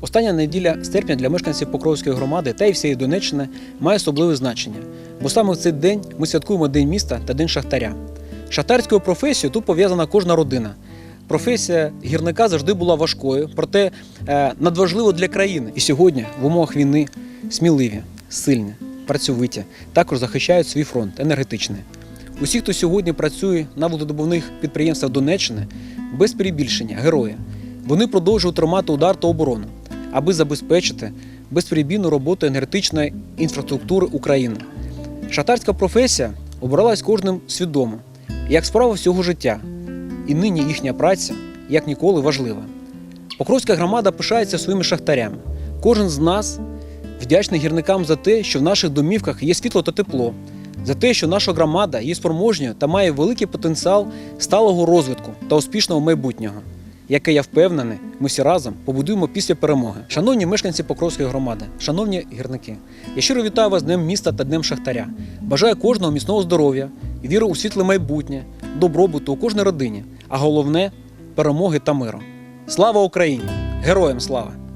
Остання неділя серпня для мешканців Покровської громади та й всієї Донеччини має особливе значення, бо саме в цей день ми святкуємо День міста та День шахтаря. Шахтарською професією тут пов'язана кожна родина. Професія гірника завжди була важкою, проте е, надважливо для країни. І сьогодні, в умовах війни, сміливі, сильні, працьовиті, також захищають свій фронт енергетичний. Усі, хто сьогодні працює на вододобувних підприємствах Донеччини, без перебільшення, герої. Вони продовжують тримати удар та оборону, аби забезпечити безперебійну роботу енергетичної інфраструктури України. Шахтарська професія обиралась кожним свідомо, як справа всього життя. І нині їхня праця як ніколи важлива. Покровська громада пишається своїми шахтарями. Кожен з нас вдячний гірникам за те, що в наших домівках є світло та тепло, за те, що наша громада є спроможньою та має великий потенціал сталого розвитку та успішного майбутнього, яке я впевнений, ми всі разом побудуємо після перемоги. Шановні мешканці Покровської громади, шановні гірники, я щиро вітаю вас з Днем міста та Днем Шахтаря. Бажаю кожного міцного здоров'я, віри у світле майбутнє, добробуту у кожній родині, а головне перемоги та миру. Слава Україні! Героям слава!